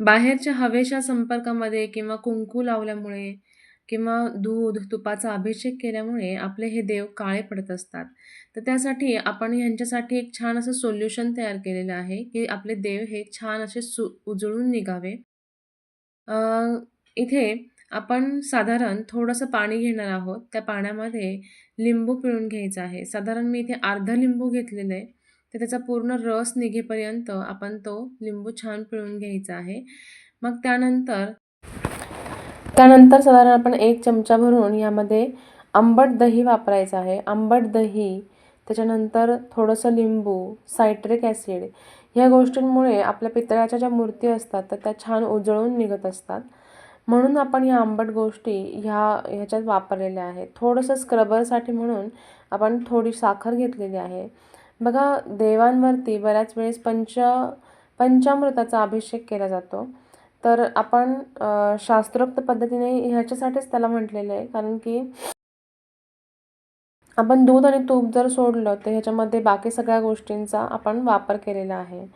बाहेरच्या हवेच्या संपर्कामध्ये किंवा कुंकू लावल्यामुळे किंवा दूध, तुपाचा अभिषेक केल्यामुळे आपले हे देव काळे पडत असतात. तर त्यासाठी आपण ह्यांच्यासाठी एक छान असं सोल्युशन तयार केलेलं आहे, की आपले देव हे छान असे सु उजळून निघावे. इथे आपण साधारण थोडंसं पाणी घेणार आहोत. त्या पाण्यामध्ये लिंबू पिळून घ्यायचा आहे. साधारण मी इथे अर्धा लिंबू घेतलेलं आहे. तर त्याचा पूर्ण रस निघेपर्यंत आपण तो लिंबू छान पिळून घ्यायचा आहे. मग त्यानंतर त्यानंतर साधारण आपण एक चमचा भरून यामध्ये आंबट दही वापरायचं आहे. आंबट दही, त्याच्यानंतर थोडंसं लिंबू, सायट्रिक ॲसिड ह्या गोष्टींमुळे आपल्या पितळाच्या ज्या मूर्ती असतात तर त्या छान उजळून निघत असतात. म्हणून आपण ह्या आंबट गोष्टी ह्या ह्याच्यात वापरलेल्या आहेत. थोडंसं स्क्रबरसाठी म्हणून आपण थोडी साखर घेतलेली आहे. बघा देवांवरती बऱ्याच वेळेस पंच पंचामृताचा अभिषेक केला जातो. तर आपण शास्त्रोक्त पद्धतीने ह्याच्यासाठीच त्याला म्हटलेलं आहे कारण की आपण दूध आणि तूप जर सोडलं तर ह्याच्यामध्ये बाकी सगळ्या गोष्टींचा आपण वापर केलेला आहे.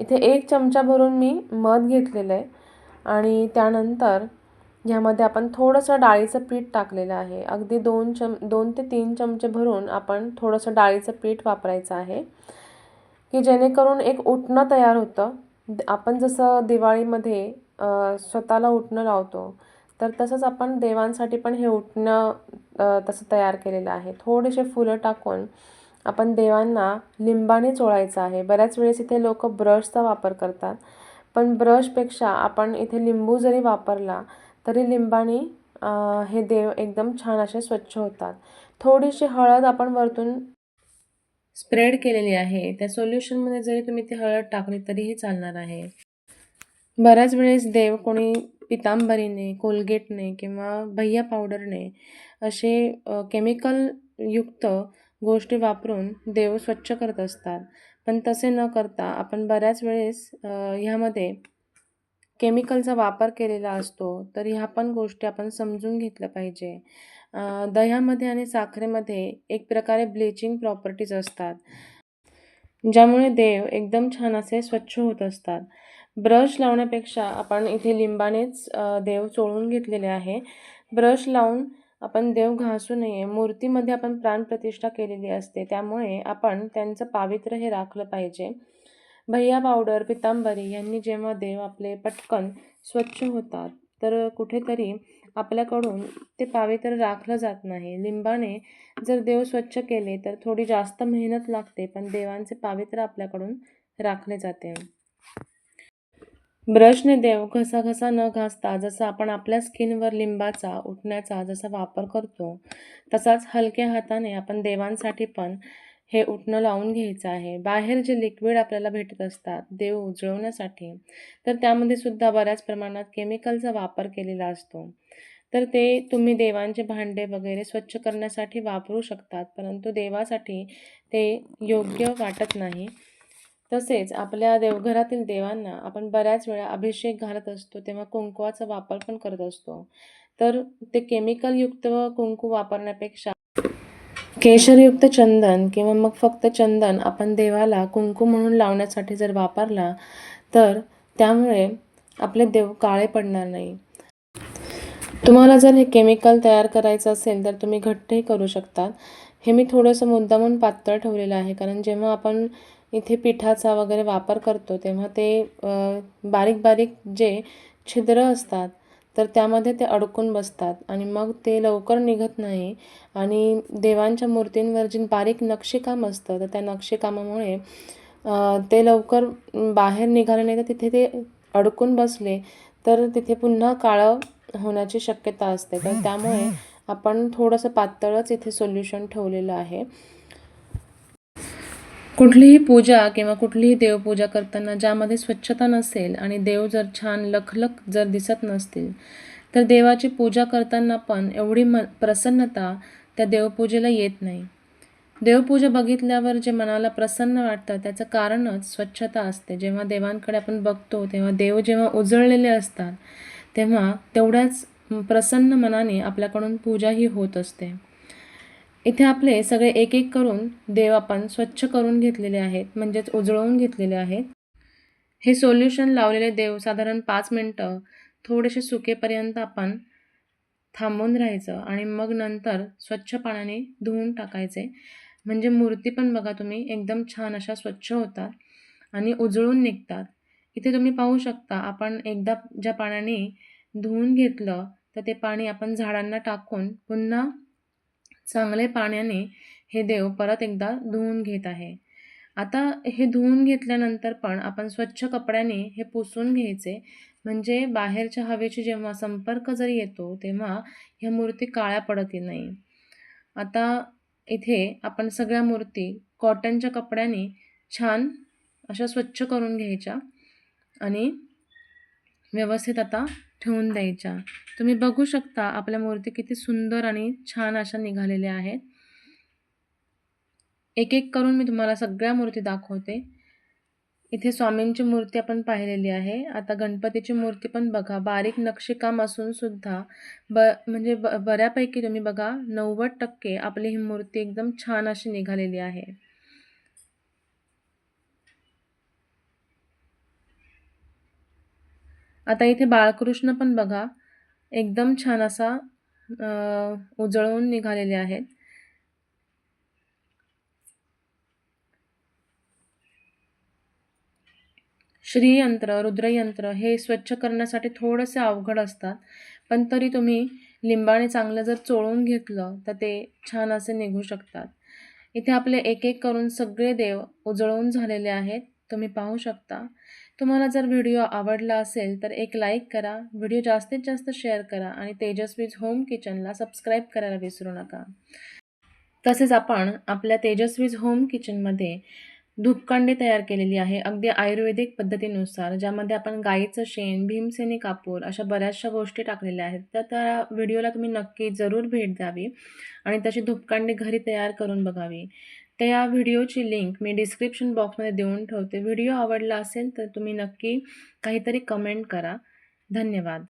इथे एक चमचा भरून मी मध घेतलेलं आहे आणि त्यानंतर ह्यामध्ये आपण थोडंसं डाळीचं पीठ टाकलेलं आहे. अगदी दोन चम दोन ते तीन चमचे भरून आपण थोडंसं डाळीचं पीठ वापरायचं आहे, की जेणेकरून एक उटणं तयार होतं. आपण जसं दिवाळीमध्ये स्वतःला उटणं लावतो, तर तसंच आपण देवांसाठी पण हे उटणं तसं तयार केलेलं आहे. थोडेसे फुलं टाकून आपण देवांना लिंबाने चोळायचं आहे. बऱ्याच वेळेस इथे लोक ब्रशचा वापर करतात. पण ब्रशपेक्षा आपण इथे लिंबू जरी वापरला तरी लिंबाने हे देव एकदम छान असे स्वच्छ होतात. थोडीशी हळद आपण वरतून स्प्रेड केलेली आहे. त्या सोल्युशनमध्ये जरी तुम्ही ती हळद टाकली तरीही चालणार आहे. बऱ्याच वेळेस देव कोणी पितांबरीने, कोलगेटने किंवा भैया पावडरने असे केमिकलयुक्त केमिकल युक्त गोष्टी वापरून देव स्वच्छ करत असतात. पण तसे न करता आपण बऱ्याच वेळेस ह्यामध्ये केमिकलचा वापर केलेला असतो. तर ह्या पण गोष्टी आपण समजून घेतल्या पाहिजे. दह्यामध्ये आणि साखरेमध्ये एक प्रकारे ब्लिचिंग प्रॉपर्टीज असतात. ज्यामुळे देव एकदम छान असे स्वच्छ होत असतात. ब्रश लावण्यापेक्षा आपण इथे लिंबानेच देव चोळून घेतलेले आहे. ब्रश लावून आपण देव घासू नये. मूर्तीमध्ये आपण प्राणप्रतिष्ठा केलेली असते. त्यामुळे आपण त्यांचं पावित्र्य हे राखलं पाहिजे. भैया पावडर, पितांबरी यांनी जेव्हा देव आपले पटकन स्वच्छ होतात, तर कुठेतरी आपल्याकडून ते पावित्र्य राखलं जात नाही. लिंबाने जर देव स्वच्छ केले तर थोडी जास्त मेहनत लागते, पण देवांचे पावित्र्य आपल्याकडून राखले जाते. ब्रशने देव घसाघसा न घासता जसं आपण आपल्या स्किनवर लिंबाचा, उठण्याचा जसा वापर करतो, तसाच हलक्या हाताने आपण देवांसाठी पण हे उठणं लावून घ्यायचं आहे. बाहेर जे लिक्विड आपल्याला भेटत असतात देव उजळवण्यासाठी, तर त्यामध्ये सुद्धा बऱ्याच प्रमाणात केमिकलचा वापर केलेला असतो. तर ते तुम्ही देवांचे भांडे वगैरे स्वच्छ करण्यासाठी वापरू शकतात, परंतु देवासाठी ते योग्य वाटत नाही. तसेच आपल्या देवघरातील देवांना आपण बऱ्याच वेळा अभिषेक घालत असतो, तेव्हा कुंकवाचा वापर पण करत असतो. तर ते केमिकलयुक्त कुंकू वापरण्यापेक्षा केशरयुक्त चंदन किंवा मग फक्त चंदन आपण देवाला कुंकू म्हणून लावण्यासाठी जर वापरला, तर त्यामुळे आपले देव काळे पडणार नाही. तुम्हाला जर हे केमिकल तयार करायचं असेल तर तुम्ही घट्टही करू शकता. हे मी थोडंसं मुद्दामून पातळ ठेवलेलं आहे, कारण जेव्हा आपण इथे पिठाचा वगैरे वापर करतो, तेव्हा ते बारीक-बारीक जे छिद्र असतात, तर त्यामध्ये ते अडकून बसतात आणि मग ते लवकर निघत नाही आणि देवांच्या मूर्तींवर जे बारीक नक्षीकाम असतं, तर त्या नक्षीकामामुळे ते लवकर बाहेर निघाले नाही, तर तिथे ते अडकून बसले, तर तिथे पुन्हा काळं होण्याची शक्यता असते. तर त्यामुळे आपण थोडंसं पातळच इथे सोल्युशन ठेवलेलं आहे. कुठलीही पूजा किंवा कुठलीही देवपूजा करताना ज्यामध्ये स्वच्छता नसेल आणि देव जर छान लखलख जर दिसत नसतील, तर देवाची पूजा करताना पण एवढी म प्रसन्नता त्या देवपूजेला येत नाही. देवपूजा बघितल्यावर जे मनाला प्रसन्न वाटतं त्याचं कारणच स्वच्छता असते. जेव्हा देवांकडे आपण बघतो, तेव्हा देव जेव्हा उजळलेले असतात, तेव्हा तेवढ्याच प्रसन्न मनाने आपल्याकडून पूजाही होत असते. इथे आपले सगळे एक-एक करून देव आपण स्वच्छ करून घेतलेले आहेत, म्हणजेच उजळवून घेतलेले आहेत. हे सोल्युशन लावलेले देव साधारण पाच मिनटं थोडेसे सुकेपर्यंत आपण थांबून राहायचं आणि मग नंतर स्वच्छ पाण्याने धुवून टाकायचे म्हणजे मूर्ती पण बघा तुम्ही एकदम छान अशा स्वच्छ होतात आणि उजळून निघतात इथे तुम्ही पाहू शकता आपण एकदा ज्या पाण्याने धुवून घेतलं तर ते पाणी आपण झाडांना टाकून पुन्हा चांगले पाण्याने हे देव परत एकदा धुवून घेत आहे. आता हे धुवून घेतल्यानंतर पण आपण स्वच्छ कपड्याने हे पुसून घ्यायचे. म्हणजे बाहेरच्या हवेची जेव्हा संपर्क जरी येतो तेव्हा ह्या मूर्ती काळ्या पडत नाही. आता इथे आपण सगळ्या मूर्ती कॉटनच्या कपड्याने छान अशा स्वच्छ करून घ्यायच्या. आणि व्यवस्थित आता ठेवून द्यायच्या. तुम्ही बघू शकता आपल्या मूर्ती किती सुंदर आणि छान अशा निघालेल्या आहेत. एक एक करून मी तुम्हाला सगळ्या मूर्ती दाखवते. इथे स्वामींची मूर्ती आपण पाहिलेली आहे. आता गणपतीची मूर्ती पण बघा. बारीक नक्षीकाम असून सुद्धा ब म्हणजे ब बऱ्यापैकी तुम्ही बघा नव्वद टक्के आपली ही मूर्ती एकदम छान अशी निघालेली आहे. आता इथे बाळकृष्ण पण बघा एकदम छान असा उजळून निघालेले आहेत. श्रीयंत्र रुद्रयंत्र हे स्वच्छ करण्यासाठी थोडेसे अवघड असतात पण तरी तुम्ही लिंबाने चांगलं जर चोळून घेतलं तर ते छान असे निघू शकतात. इथे आपले एक एक करून सगळे देव उजळून झालेले आहेत. तुम्ही पाहू शकता. तुम्हाला जर व्हिडिओ आवडला असेल तर एक लाईक करा व्हिडिओ जास्तीत जास्त शेअर करा आणि तेजस्वीज होम किचनला सबस्क्राईब करायला विसरू नका. तसेच आपण आपल्या तेजस्वीज होम किचनमध्ये धूपकांडी तयार केलेली आहे अगदी आयुर्वेदिक पद्धतीनुसार ज्यामध्ये आपण गाईचं शेण भीमसेनी कापूर अशा बऱ्याचशा गोष्टी टाकलेल्या आहेत. तर त्या व्हिडिओला तुम्ही नक्की जरूर भेट द्यावी आणि तशी धूपकांडी घरी तयार करून बघावी. तर या व्हिडिओची लिंक मी डिस्क्रिप्शन बॉक्समध्ये देऊन ठेवते. व्हिडिओ आवडला असेल तर तुम्ही नक्की काहीतरी कमेंट करा. धन्यवाद.